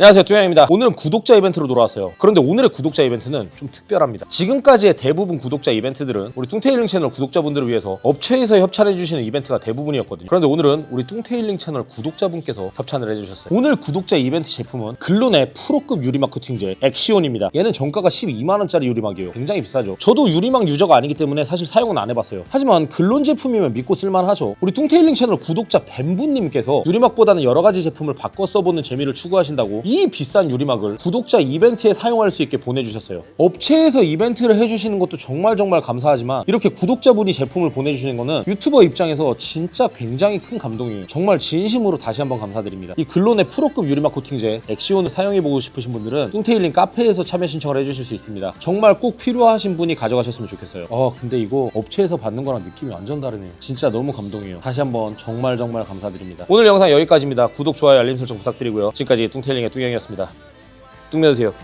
안녕하세요 뚱양입니다. 오늘은 구독자 이벤트로 돌아왔어요. 그런데 오늘의 구독자 이벤트는 좀 특별합니다. 지금까지의 대부분 구독자 이벤트들은 우리 뚱테일링 채널 구독자분들을 위해서 업체에서 협찬해 주시는 이벤트가 대부분이었거든요. 그런데 오늘은 우리 뚱테일링 채널 구독자분께서 협찬을 해주셨어요. 오늘 구독자 이벤트 제품은 글론의 프로급 유리막 코팅제 엑시온입니다. 얘는 정가가 12만원짜리 유리막이에요. 굉장히 비싸죠. 저도 유리막 유저가 아니기 때문에 사실 사용은 안 해봤어요. 하지만 글론 제품이면 믿고 쓸만하죠. 우리 뚱테일링 채널 구독자 뱀부님께서 유리막보다는 여러 가지 제품을 바꿔 써보는 재미를 추구하신다고 이 비싼 유리막을 구독자 이벤트에 사용할 수 있게 보내주셨어요. 업체에서 이벤트를 해주시는 것도 정말 정말 감사하지만 이렇게 구독자분이 제품을 보내주시는 거는 유튜버 입장에서 진짜 굉장히 큰 감동이에요. 정말 진심으로 다시 한번 감사드립니다. 이 글론의 프로급 유리막 코팅제 엑시온을 사용해보고 싶으신 분들은 뚱테일링 카페에서 참여 신청을 해주실 수 있습니다. 정말 꼭 필요하신 분이 가져가셨으면 좋겠어요. 어 근데 이거 업체에서 받는 거랑 느낌이 완전 다르네요. 진짜 너무 감동이에요. 다시 한번 정말 정말 감사드립니다. 오늘 영상 여기까지입니다. 구독, 좋아요, 알림 설정 부탁드리고요. 지금까지 뚱테일링의 뚱 박두경이었습니다. 뚝면하세요.